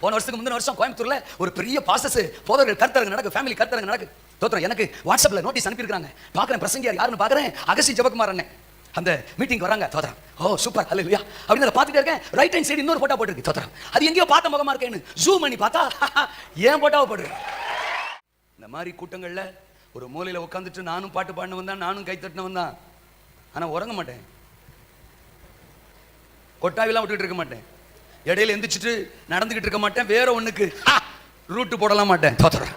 போன வருஷத்துக்கு முந்தின வருஷம் கோயம்புத்தூர்ல ஒரு பெரிய பாசஸ் போதவர்கள் கருத்தரங்க நடக்கு ஃபேமிலி கருத்தரங்க நடக்கு. தோத்திரம் எனக்கு வாட்ஸ்அப்ல நோட்டீஸ் அனுப்பியிருக்காங்க பார்க்குறேன் பிரசங்கியார் யாருன்னு பார்க்குறேன்? அகசி ஜெபக்குமார் அண்ணன் அந்த மீட்டிங் வராங்க. தோத்திரம் ஓ சூப்பர் ஹலோ இல்லையா அப்படின்னு அதை பார்த்துட்டே இருக்கேன். ரைட் ஹேண்ட் சைடு இன்னொரு போட்டோ போட்டுருக்கு. தோத்திரம் அது எங்கேயோ பார்த்த முகமா இருக்கேன்னு ஜூம் பண்ணி பார்த்தா ஏன் போட்டோவை போட்டுருக்கு? இந்த மாதிரி கூட்டங்கள்ல ஒரு மூலையில உட்காந்துட்டு நானும் பாட்டு பாடினவன் தான் நானும் கை தட்டினவன் தான். ஆனா உறங்க மாட்டேன். கொட்டாவிலாம் விட்டுட்டு இருக்க மாட்டேன். இடையில எந்திரிச்சிட்டு நடந்துகிட்டு இருக்க மாட்டேன். வேற ஒண்ணுக்கு. ரூட்டு போடலாம் மாட்டேன். தோத்துறேன்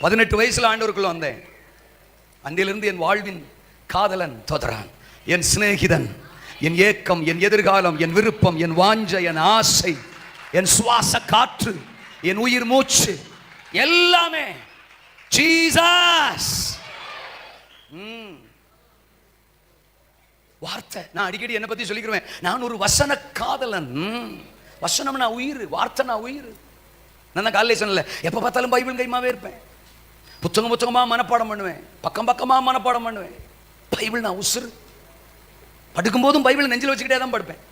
பதினெட்டு வயசுல ஆண்டவருக்குள்ள வந்தேன். அன்றிலிருந்து என் வாழ்வின் காதலன் தோதரான் என் சிநேகிதன் என் ஏக்கம் என் எதிர்காலம் என் விருப்பம் என் வாஞ்சை என் ஆசை என் சுவாச காற்று என் உயிர் மூச்சு எல்லாமே. ஜீசஸ் ம். வார்த்தை. நான் அடிக்கடி என்னை பத்தி சொல்லிக்கிறேன் நான் ஒரு வசன காதலன். வசனம் வசனம்னா உயிர் வார்த்தைனா உயிர். நான் தான் காலையில சொன்னல எப்போ பார்த்தாலும் பைபிள் கைமாவே இருப்பேன் புத்தகம் புத்தகமா மனப்பாடம் பண்ணுவேன். பக்கம் பக்கமா மனப்பாடம் பண்ணுவேன். பைபிள் நான் உசுறு. படுக்கும்போதும் பைபிள் நெஞ்சில் வச்சுக்கிட்டே தான் படுப்பேன்.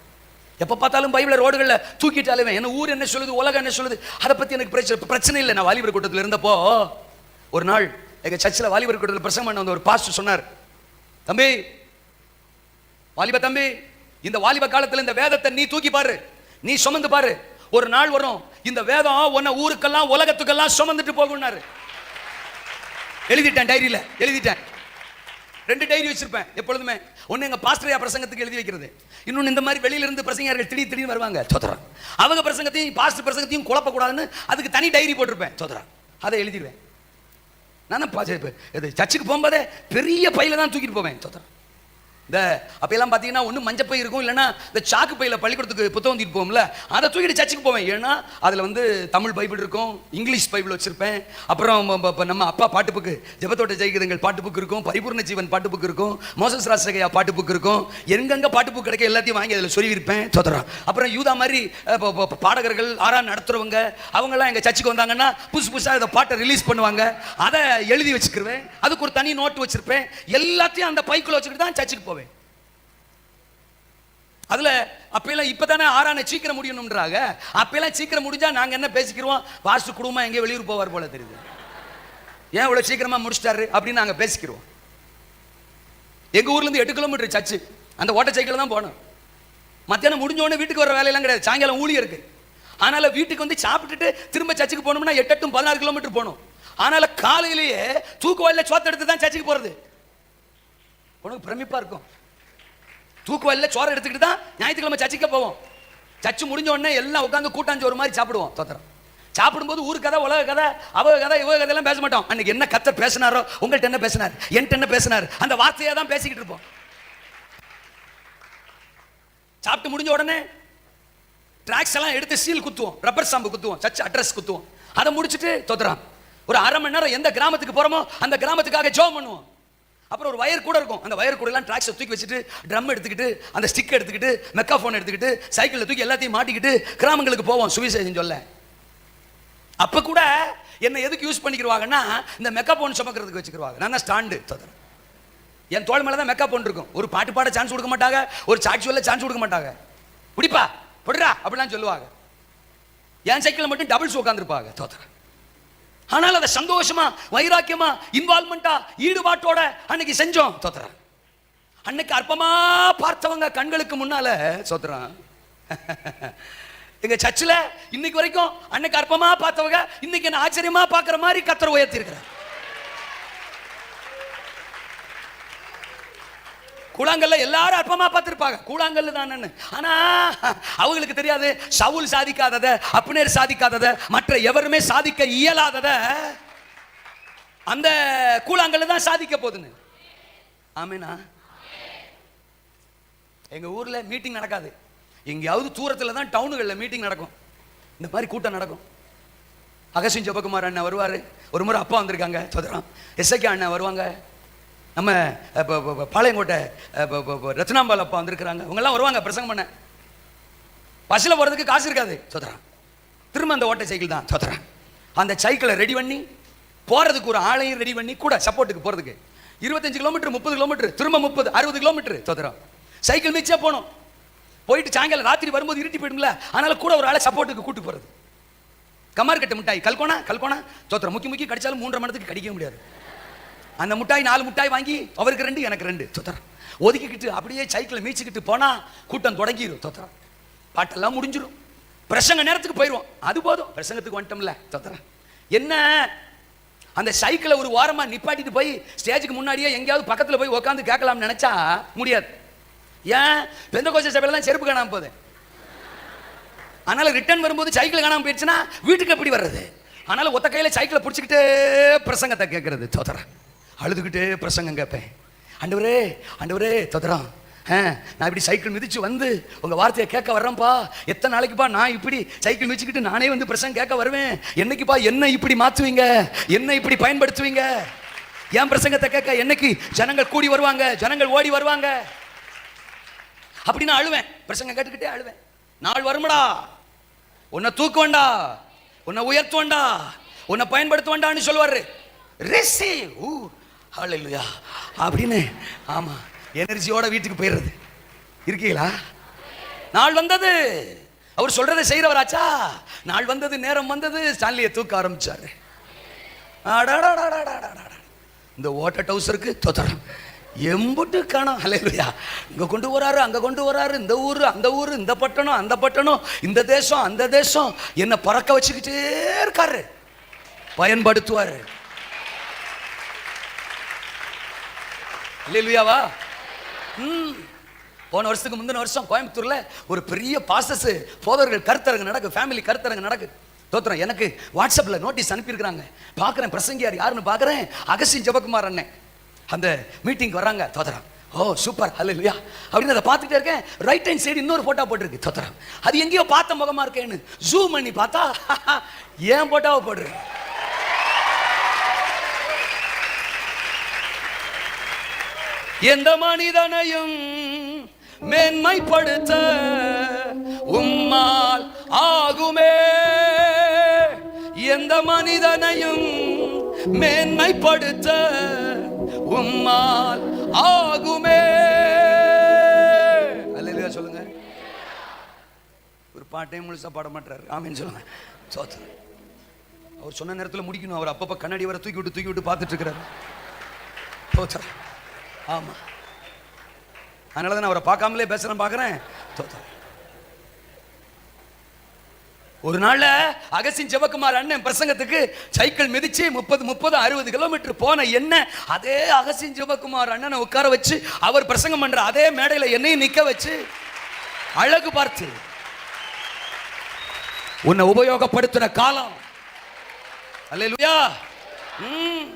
எப்போ பார்த்தாலும் பைபிளை ரோடுகளில் தூக்கிட்டு என்ன ஊர் என்ன சொல்லுது உலகம் என்ன சொல்லுது அதை பற்றி எனக்கு பிரச்சனை பிரச்சனை இல்லை. நான் வாலிபர் கூட்டத்தில் இருந்தப்போ ஒரு நாள் எங்கள் சர்ச்சில் வாலிபர் கூட்டத்தில் பிரசங்கம் பண்ண வந்த ஒரு பாஸ்டர் சொன்னார் தம்பி வாலிப தம்பி இந்த வாலிப காலத்துல இந்த வேதத்தை நீ தூக்கி பாரு. நீ சுமந்து பாரு. ஒரு நாள் வரும் இந்த வேதம் உன்னை ஊருக்கெல்லாம் உலகத்துக்கெல்லாம் சுமந்துட்டு போகும்னாரு. எழுதிட்டேன் டைரியில எழுதிட்டேன். ரெண்டு டைரி வச்சிருப்பேன் எப்பொழுதுமே. ஒண்ணு எங்க பாஸ்டரையா பிரசங்கத்துக்கு எழுதி வைக்கிறது. இன்னொன்னு இந்த மாதிரி வெளியில இருந்து பிரசங்கர்கள் திடீர் திடீர்னு வருவாங்க. சோதரன் அவங்க பிரசங்கத்தையும் பாஸ்டர் பிரசங்கத்தையும் குழப்பக்கூடாதுன்னு அதுக்கு தனி டைரி போட்டிருப்பேன். சோதரன் அதை எழுதிடுவேன். நான் இது சர்ச்சுக்கு போகும்போதே பெரிய பையில தான் தூக்கிட்டு போவேன். சோதரன் இந்த அப்பெல்லாம் பார்த்தீங்கன்னா ஒன்று மஞ்சப்பை இருக்கும் இல்லைன்னா இந்த சாக்கு பையில் பள்ளிக்கூடத்துக்கு புத்தகம் தூக்கிட்டு போகும்ல அதை தூக்கிட்டு சர்ச்சுக்கு போவேன். ஏன்னா அதில் வந்து தமிழ் பைபிள் இருக்கும் இங்கிலீஷ் பைபிள் வச்சுருப்பேன். அப்புறம் இப்போ நம்ம அப்பா பாட்டு புக்கு ஜெபத்தோட்ட ஜெயிக்கிறங்கள் பாட்டு புக்கு இருக்கும் பரிபூர்ண ஜீவன் பாட்டு புக்கு இருக்கும் மோசஸ் ராசகையா பாட்டு புக்கு இருக்கும். எங்கெங்க பாட்டு புக் கிடைக்க எல்லாத்தையும் வாங்கி அதில் சொருவிருப்பேன் சொத்துறோம் அப்புறம் யூதா மாதிரி பாடகர்கள் ஆறா நடத்துறவங்க அவங்கெல்லாம் எங்கள் சர்ச்சுக்கு வந்தாங்கன்னா புதுசு புதுசாக இந்த பாட்டை ரிலீஸ் பண்ணுவாங்க. அதை எழுதி வச்சுக்கிருவேன். அதுக்கு ஒரு தனி நோட்டு வச்சிருப்பேன். எல்லாத்தையும் அந்த பைக்கில் வச்சுக்கிட்டு தான் சர்ச்சுக்கு போவேன். அதில் அப்பெல்லாம் இப்பதானே ஆறான சீக்கிரம் முடியணுன்றாங்க அப்பெல்லாம் சீக்கிரம் முடிஞ்சா நாங்கள் என்ன பேசிக்கிறோம் வாசு குடும்பம் எங்கேயோ வெளியூர் போவார் போல தெரியுது. ஏன் இவ்வளோ சீக்கிரமாக முடிச்சிட்டாரு? அப்படின்னு நாங்கள் பேசிக்கிறோம் எங்கள் ஊர்லேருந்து எட்டு கிலோமீட்டர் சர்ச்சு. அந்த ஓட்ட சைக்கிள் தான் போனோம். மத்தியானம் முடிஞ்சோடனே வீட்டுக்கு வர வேலையெல்லாம் கிடையாது. சாயங்காலம் ஊழி இருக்கு. ஆனால் வீட்டுக்கு வந்து சாப்பிட்டுட்டு திரும்ப சர்ச்சுக்கு போனோம்னா எட்டு எட்டும் பதினாறு கிலோமீட்டர் போகணும் ஆனால் காலையிலேயே தூக்குவாயில் சோத்த எடுத்து தான் சர்ச்சுக்கு போகிறது உனக்கு பிரமிப்பாக இருக்கும். தூக்குவாயில சோறு எடுத்துக்கிட்டு தான் ஞாயிற்றுக்கிழமை சர்ச்சுக்கு போவோம். சர்ச்சு முடிஞ்ச உடனே எல்லாம் உட்காந்து கூட்டாஞ்சோறு மாதிரி சாப்பிடுவோம் தோத்திரம். சாப்பிடும்போது ஊர் கதை உலக கதை அவ கதை இவ கதையெல்லாம் பேச மாட்டோம். அன்னைக்கு என்ன கத்தர் பேசினாரோ உங்கள்கிட்ட என்ன பேசினார் என்கிட்ட என்ன பேசினார் அந்த வார்த்தையை தான் பேசிக்கிட்டு இருப்போம். சாப்பிட்டு முடிஞ்ச உடனே ட்ராக்ஸ் எல்லாம் எடுத்து சீல் குத்துவோம் ரப்பர் சாம்பு குத்துவோம் சர்ச் அட்ரஸ் குத்துவோம். அதை முடிச்சுட்டு தொத்துறான் ஒரு அரை மணி நேரம் எந்த கிராமத்துக்கு போறோமோ அந்த கிராமத்துக்காக ஜோம் பண்ணுவோம். அப்புறம் ஒரு வயர் கூட இருக்கும். அந்த வயர் கூடலாம் ட்ராக்ஸை தூக்கி வச்சுட்டு ட்ரம் எடுத்துக்கிட்டு அந்த ஸ்டிக் எடுத்துக்கிட்டு மெக்காஃபோன் எடுத்துக்கிட்டு சைக்கிளில் தூக்கி எல்லாத்தையும் மாட்டிக்கிட்டு கிராமங்களுக்கு போவோம் சுவிசேஷம் சொல்ல. அப்போ கூட என்னை எதுக்கு யூஸ் பண்ணிக்கிடுவாங்கன்னா இந்த மெக்காஃபோன் சுமக்கிறதுக்கு வச்சுக்கிடுவாங்க நான் தான் ஸ்டாண்டு தொத்துறேன் என் தோல் மேலே தான் மேக்கப் இருக்கும். ஒரு பாட்டு பாட சான்ஸ் கொடுக்க மாட்டாங்க ஒரு சாட்சி சொல்ல சான்ஸ் கொடுக்க மாட்டாங்க. பிடிப்பா போடுறா அப்படிலாம் சொல்லுவாங்க. என் சைக்கிளில் மட்டும் டபுள்ஸ் உட்காந்துருப்பாங்க தோத்துறேன் ஆனால் அதை சந்தோஷமா வைராக்கியமா இன்வால்மெண்டா ஈடுபாட்டோட அன்னைக்கு செஞ்சோம் தோத்துறேன் அன்னைக்கு அற்பமா பார்த்தவங்க கண்களுக்கு முன்னால சோத்துறான் எங்க சர்ச்சில் இன்னைக்கு வரைக்கும் அன்னைக்கு அற்பமா பார்த்தவங்க இன்னைக்கு என்ன ஆச்சரியமா பார்க்குற மாதிரி கத்தர் உயர்த்தி கூழாங்கல்ல எல்லாரும் அற்பமா பார்த்துருப்பாங்க. கூழாங்கல்லு தான் ஆனா அவங்களுக்கு தெரியாது சவுல் சாதிக்காதத அப்னேர் சாதிக்காதத மற்ற எவருமே சாதிக்க இயலாதத அந்த கூழாங்கல்ல தான் சாதிக்க போகுதுன்னு. ஆமேனா? எங்க ஊர்ல மீட்டிங் நடக்காது. எங்கேயாவது தூரத்துல தான் டவுனுகளில் மீட்டிங் நடக்கும். இந்த மாதிரி கூட்டம் நடக்கும். அகசின் ஜெபகுமார் அண்ணன் வருவாரு. ஒரு முறை அப்பா வந்திருக்காங்க. சதுரம். எஸ்ஐகே அண்ணன் வருவாங்க. நம்ம பாளையங்கோட்டை ரத்னாம்பால் அப்பா வந்திருக்கிறாங்க. இவங்கெல்லாம் வருவாங்க பிரசங்கம் பண்ண. பஸ்ஸில் போகிறதுக்கு காசு இருக்காது. சோதரா திரும்ப அந்த ஓட்டை சைக்கிள் தான். சோதரா அந்த சைக்கிளை ரெடி பண்ணி போகிறதுக்கு ஒரு ஆளையும் ரெடி பண்ணி கூட சப்போர்ட்டுக்கு போகிறதுக்கு இருபத்தஞ்சு கிலோமீட்டர் முப்பது கிலோமீட்டர் திரும்ப முப்பது அறுபது கிலோமீட்டர் சோதரா சைக்கிள் மிச்சா போகணும். போயிட்டு சாயங்காலம் ராத்திரி வரும்போது இருட்டி போயிடும்ல அதனால கூட ஒரு ஆளை சப்போர்ட்டுக்கு கூட்டு போறது. கமார்கட்டு மிட்டாய் கல்கோனா கல்கோனா. சொத்துறோம் முக்கி முக்கி கடிச்சாலும் மூன்றரை மணத்துக்கு கடிக்க முடியாது. அந்த முட்டாய் நாலு முட்டாய் வாங்கி அவருக்கு ரெண்டு எனக்கு ரெண்டு. தோத்திரம் ஒதுக்கிக்கிட்டு அப்படியே சைக்கிளை மீச்சிக்கிட்டு போனா கூட்டம் தொடங்கிடும் தோத்திரம் பாட்டெல்லாம் முடிஞ்சிடும் பிரசங்க நேரத்துக்கு போயிடுவோம் அது போதும். பிரசங்கத்துக்கு வந்துட்டோம்ல. தோத்திரம் என்ன? அந்த சைக்கிளை ஒரு வாரமா நிப்பாட்டிட்டு போய் ஸ்டேஜுக்கு முன்னாடியே எங்கேயாவது பக்கத்துல போய் உட்காந்து கேட்கலாம்னு நினைச்சா முடியாது. ஏன்? பெந்த கோச்ச சபையில தான் செருப்பு காணாம போகுது. அதனால ரிட்டர்ன் வரும்போது சைக்கிள் காணாம போயிடுச்சுன்னா வீட்டுக்கு எப்படி வர்றது? அதனால ஒத்த கையில சைக்கிளை பிடிச்சிக்கிட்டே பிரசங்கத்தை கேட்கறது. தோதரா அழுதுகிட்டே பிரசங்கம் கேட்பேன். ஆண்டவரே ஆண்டவரே தோதரம் நான் இப்படி சைக்கிள் மிதிச்சு வந்து உங்கள் வார்த்தையை கேட்க வர்றேன்ப்பா. எத்தனை நாளைக்குப்பா நான் இப்படி சைக்கிள் மிதிச்சுக்கிட்டு நானே வந்து பிரசங்கம் கேட்க வருவேன். என்னைக்குப்பா என்ன இப்படி மாற்றுவீங்க என்ன இப்படி பயன்படுத்துவீங்க? என் பிரசங்கத்தை கேட்க? என்னைக்கு ஜனங்கள் கூடி வருவாங்க? ஜனங்கள் ஓடி வருவாங்க. அப்படின்னு அழுவேன். பிரசங்கம் கேட்டுக்கிட்டே அழுவேன். நாள் வருமடா. உன்னை தூக்குவண்டா உன்னை உயர்த்துவண்டா உன்னை பயன்படுத்துவண்டான்னு சொல்லுவாரு. ரிசீவ் ஹால் இல்லையா அப்படின்னு ஆமாம் எனர்ஜியோட வீட்டுக்கு போயிடுறது. இருக்கீங்களா? நாள் வந்தது. அவர் சொல்றதை செய்கிறவராச்சா நாள் வந்தது நேரம் வந்தது ஸ்டான்லியை தூக்க ஆரம்பிச்சாரு. இந்த ஓட்ட டவுசருக்கு தொத்தரம் எம்புட்டு காணும் அலையா இங்கே கொண்டு வராரு அங்கே கொண்டு வராரு இந்த ஊர் அந்த ஊர் இந்த பட்டணம் அந்த பட்டணம் இந்த தேசம் அந்த தேசம் என்னை பறக்க வச்சுக்கிட்டே இருக்காரு பயன்படுத்துவாரு இல்லையாவா ம். போன வருஷத்துக்கு முந்தின வருஷம் கோயம்புத்தூரில் ஒரு பெரிய பாசஸ் போதவர்கள் கருத்தரங்கு நடக்கு ஃபேமிலி கருத்தரங்கு நடக்கு. தோத்திரம் எனக்கு வாட்ஸ்அப்பில் நோட்டீஸ் அனுப்பியிருக்கிறாங்க. பார்க்குறேன். பிரசங்கியார் யாருன்னு பார்க்குறேன். அகஸ்டின் ஜபகுமார் அண்ணன். அந்த மீட்டிங் வர்றாங்க. தோத்திரம் ஓ சூப்பர் ஹalleluya அப்படின்னு அதை பார்த்துட்டே இருக்கேன். ரைட் ஹேண்ட் சைடு இன்னொரு ஃபோட்டோ போட்டிருக்கு. தோத்திரம் அது எங்கேயோ பார்த்த முகமா இருக்கேன்னு. ஜூம் பண்ணி பார்த்தா ஏன் ஃபோட்டோவை போடுறேன் எந்த மனிதனையும் மேன்மைப்படுத்த உம்மால் ஆகுமே. எந்த மனிதனையும் மேன்மைப்படுத்த உம்மால் ஆகுமே. அல்லா சொல்லுங்க. ஒரு பாட்டையும் முழுசா பாட மாட்டாரு. ஆமின்னு சொல்லுங்க. சோத்து. அவர் சொன்ன நேரத்தில் முடிக்கணும். அவர் அப்பப்ப கண்ணாடி வர தூக்கி விட்டு தூக்கி விட்டு பார்த்துட்டு இருக்கிறாரு. ஆமாம் ஆமா. அதனால தான் நான் அவரை பார்க்காமலே பேசுறேன் பார்க்குறேன். ஒரு நாள்ல அகசின் ஜெபக்குமார் அண்ணன் பிரசங்கத்துக்கு சைக்கிள் மிதிச்சு முப்பது முப்பது அறுபது கிலோமீட்டர் போன என்ன அதே அகசின் ஜெபக்குமார் அண்ணனை உட்கார வச்சு அவர் பிரசங்கம் பண்ற அதே மேடையில் என்னையும் நிக்க வச்சு அழகு பார்த்து உன்னை உபயோகப்படுத்தின காலம். அல்லேலூயா. உம்